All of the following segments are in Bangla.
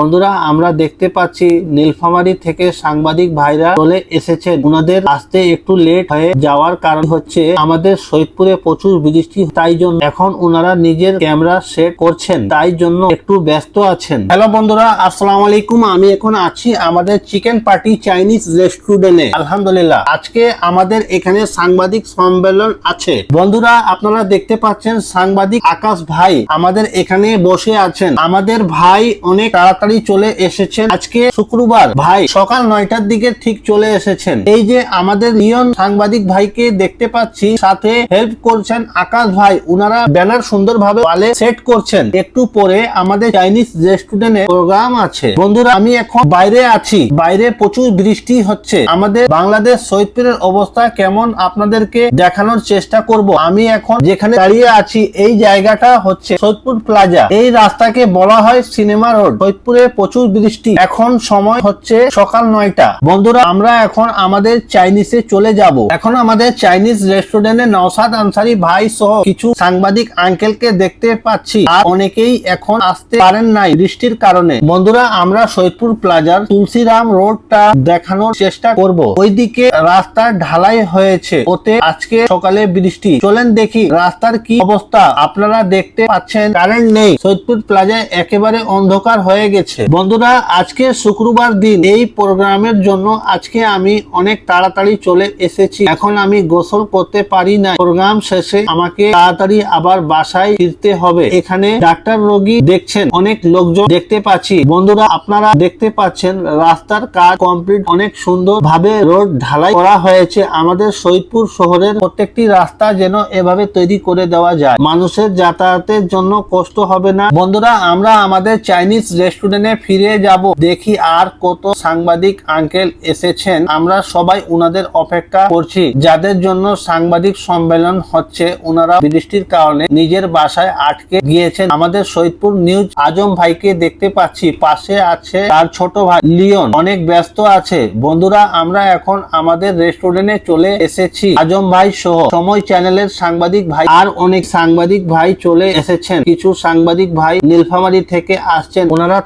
বন্ধুরা, আমরা দেখতে পাচ্ছি নীলফামারী থেকে সাংবাদিক ভাইরা চলে এসেছেন। ওনাদের আসতে একটু লেট হয়ে যাওয়ার কারণ হচ্ছে আমাদের সৈয়দপুরে প্রচুর বৃষ্টি, তাই জন্য এখন ওনারা নিজের ক্যামেরা সেট করছেন, তাই জন্য একটু ব্যস্ত আছেন। হ্যালো বন্ধুরা, আসসালামু আলাইকুম। আমি এখন আছি আমাদের চিকেন পার্টি চাইনিজ রেস্টুরেন্টে। আলহামদুলিল্লাহ, আজকে আমাদের এখানে সাংবাদিক সম্মেলন আছে। বন্ধুরা, আপনারা দেখতে পাচ্ছেন সাংবাদিক আকাশ ভাই আমাদের এখানে বসে আছেন। আমাদের ভাই অনেক তাড়াতাড়ি চলে এসেছেন। আজকে শুক্রবার। ভাই, সকাল নয়টার দিকে ঠিক চলে এসেছেন। এই যে আমাদের লিয়ন সাংবাদিক ভাইকে দেখতে পাচ্ছি, সাথে হেল্প করছেন আকাশ ভাই। উনারা ব্যানার সুন্দরভাবে ওয়ালে সেট করছেন। একটু পরে আমাদের চাইনিজ রেস্টুরেন্টে প্রোগ্রাম আছে। বন্ধুরা, আমি এখন বাইরে আছি। বাইরে প্রচুর বৃষ্টি হচ্ছে। আমাদের বাংলাদেশ সৈয়দপুরের অবস্থা কেমন আপনাদেরকে দেখানোর চেষ্টা করব। আমি এখন যেখানে দাঁড়িয়ে আছি, এই জায়গাটা হচ্ছে সৈয়দপুর প্লাজা এই রাস্তাকে বলা হয় সিনেমা রোড সৈয়দপুরে প্রচুর বৃষ্টি। এখন সময় হচ্ছে সকাল নয়টা। বন্ধুরা, আমরা এখন আমাদের চাইনিজে চলে যাব। এখন আমাদের চাইনিজ রেস্টুরেন্টে নওসাদ আনসারি ভাই সহ কিছু সাংবাদিক আঙ্কেলকে দেখতে পাচ্ছি। আর অনেকেই এখন আসতে পারেন নাই বৃষ্টির কারণে। বন্ধুরা, আমরা সৈয়দপুর প্লাজার তুলসিরাম রোডটা দেখানোর চেষ্টা করব। ওইদিকে রাস্তা ঢালাই হয়েছে। ওতে আজকে সকালে বৃষ্টি। চলেন দেখি রাস্তার কি অবস্থা। আপনারা দেখতে পাচ্ছেন, কারেন্ট নেই। সৈয়দপুর প্লাজায় একেবারে অন্ধকার হয়ে গেছে। বন্ধুরা, আজকে শুক্রবার দিন। এই প্রোগ্রামের জন্য আজকে আমি অনেক তাড়াতাড়ি চলে এসেছি। এখন আমি গোসল করতে পারি না প্রোগ্রাম শেষে আমাকে তাড়াতাড়ি আবার বাসায় ফিরতে হবে। এখানে ডাক্তার রোগী দেখছেন, অনেক লোকজন দেখতে পাচ্ছি। বন্ধুরা, আপনারা দেখতে পাচ্ছেন, রাস্তার কাজ কমপ্লিট, অনেক সুন্দর ভাবে রোড ঢালাই করা হয়েছে। আমাদের সৈয়দপুর শহরের প্রত্যেকটি রাস্তা যেন এভাবে তৈরি করে দেওয়া যায়। মানুষের যাতায়াতের জন্য কষ্ট হবে না। বন্ধুরা, আমরা আমাদের চাইনিজ রেস্টুরেন্টে ফিরে যাব। দেখি আর কত সাংবাদিক আঙ্কেল এসেছেন। আমরা সবাই উনাদের অপেক্ষা করছি। যাদের জন্য সাংবাদিক সম্মেলন হচ্ছে, উনারা বৃষ্টির কারণে নিজের বাসায় আটকে গিয়েছেন। আমাদের সৈয়দপুর নিউজ আজম ভাইকে দেখতে পাচ্ছি। পাশে আছে তার ছোট ভাই লিওন। অনেক ব্যস্ত আছে। বন্ধুরা, আমরা এখন আমাদের রেস্টুরেন্টে চলে এসেছি। আজম ভাই সহ সময় চ্যানেলের সাংবাদিক ভাই আর অনেক সাংবাদিক ভাই চলে এসেছেন। কিছু সাংবাদিক ভাই নীলফামারী থেকে আসছেন। ওনারা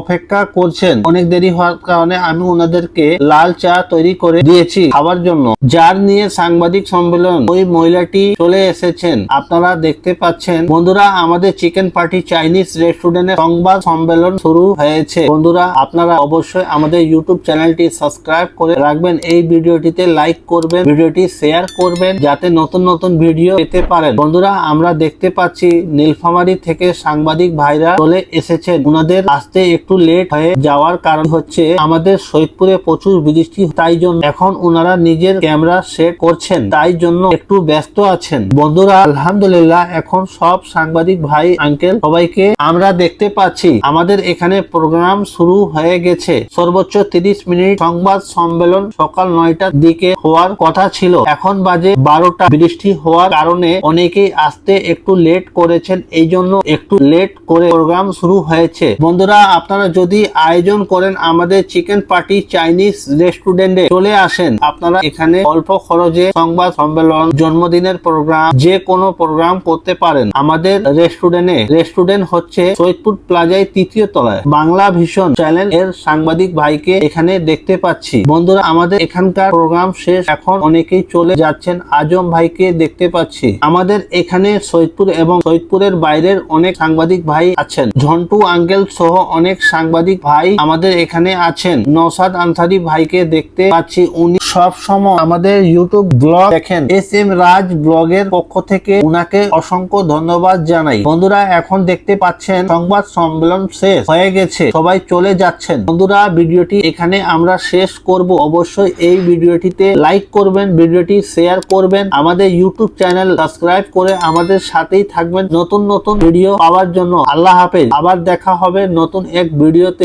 অপেক্ষা করছেন। অনেক দেরি হওয়ার কারণে আমি ওনাদেরকে লাল চা তৈরি করে দিয়েছি খাবার জন্য। যার নিয়ে সাংবাদিক সম্মেলন ওই মহিলাটি চলে এসেছেন। আপনারা দেখতে পাচ্ছেন, বন্ধুরা, আমাদের চিকেন পার্টি চাইনিজ রেস্টুরেন্টে সংবাদ সম্মেলন শুরু হয়েছে। বন্ধুরা, আপনারা অবশ্যই আমাদের ইউটিউব চ্যানেলটি সাবস্ক্রাইব করে রাখবেন। এই ভিডিওটিতে লাইক করবেন, ভিডিওটি শেয়ার করবেন, যাতে নতুন নতুন ভিডিও পেতে পারেন। বন্ধুরা, আমরা দেখতে পাচ্ছি, নীলফামারী থেকে সাংবাদিক ভাইরা চলে এসেছেন। ওনাদের আসতে একটু লেট হয়ে যাওয়ার কারণ হচ্ছে আমাদের সৈয়দপুরে প্রচুর বৃষ্টি, তাই জন্য এখন ওনারা নিজের ক্যামেরা সেট করছেন, তাই জন্য একটু ব্যস্ত আছেন। বন্ধুরা, আলহামদুলিল্লাহ এখন সব সাংবাদিক ভাই আঙ্কেল সবাইকে আমরা দেখতে পাচ্ছি। আমাদের এখানে প্রোগ্রাম শুরু হয়ে গেছে। সর্বোচ্চ তিরিশ মিনিট সংবাদ সম্মেলন সকাল নয়টার দিকে হওয়ার কথা ছিল। এখন বাজে বারোটা। বৃষ্টি হওয়ার কারণে অনেকেই আসতে একটু লেট করেছেন এই জন্য একটু লেট করে প্রোগ্রাম শুরু হয়েছে। বন্ধুরা আপনারা যদি আয়োজন করেন আমাদের চিকেন পার্টি চাইনিজ রেস্টুরেন্টে চলে আসেন, আপনারা এখানে অল্প খরচে সংবাদ সম্মেলন, জন্মদিনের প্রোগ্রাম, যে কোনো প্রোগ্রাম করতে পারেন। আমাদের রেস্টুরেন্টে, রেস্টুরেন্ট হচ্ছে সৈয়দপুর প্লাজায় তৃতীয় তলায়। বাংলা ভীষণ চ্যানেল এর সাংবাদিক ভাইকে এখানে দেখতে পাচ্ছি। বন্ধুরা, আমাদের এখানকার প্রোগ্রাম শেষ। এখন অনেকেই চলে যাচ্ছেন। আজম ভাইকে দেখতে পাচ্ছি। আমাদের এখানে সৈয়দপুর এবং সৈয়দপুরের বাইরের অনেক সাংবাদিক ভাই আছেন। ঝন্টু আঙ্কেল সহ অনেক সাংবাদিক ভাই আমাদের এখানে আছেন। নসাদ আনসারি ভাইকে দেখতে পাচ্ছি। উনি সব সময় আমাদের ইউটিউব ব্লগ দেখেন। এস এম রাজ ব্লগের পক্ষ থেকে উনাকে অসংখ্য ধন্যবাদ জানাই। বন্ধুরা, এখন দেখতে পাচ্ছেন সংবাদ সম্মেলন শেষ হয়ে গেছে। সবাই চলে যাচ্ছেন। বন্ধুরা, ভিডিওটি এখানে আমরা শেষ করব। অবশ্যই এই ভিডিওটিতে লাইক করবেন, ভিডিওটি শেয়ার করবেন। আমাদের ইউটিউব চ্যানেল সাবস্ক্রাইব করে আমাদের সাথেই থাকবেন। নতুন নতুন ভিডিও পাওয়ার জন্য। আল্লাহ হাফেজ। আবার দেখা হবে নতুন এক ভিডিওতে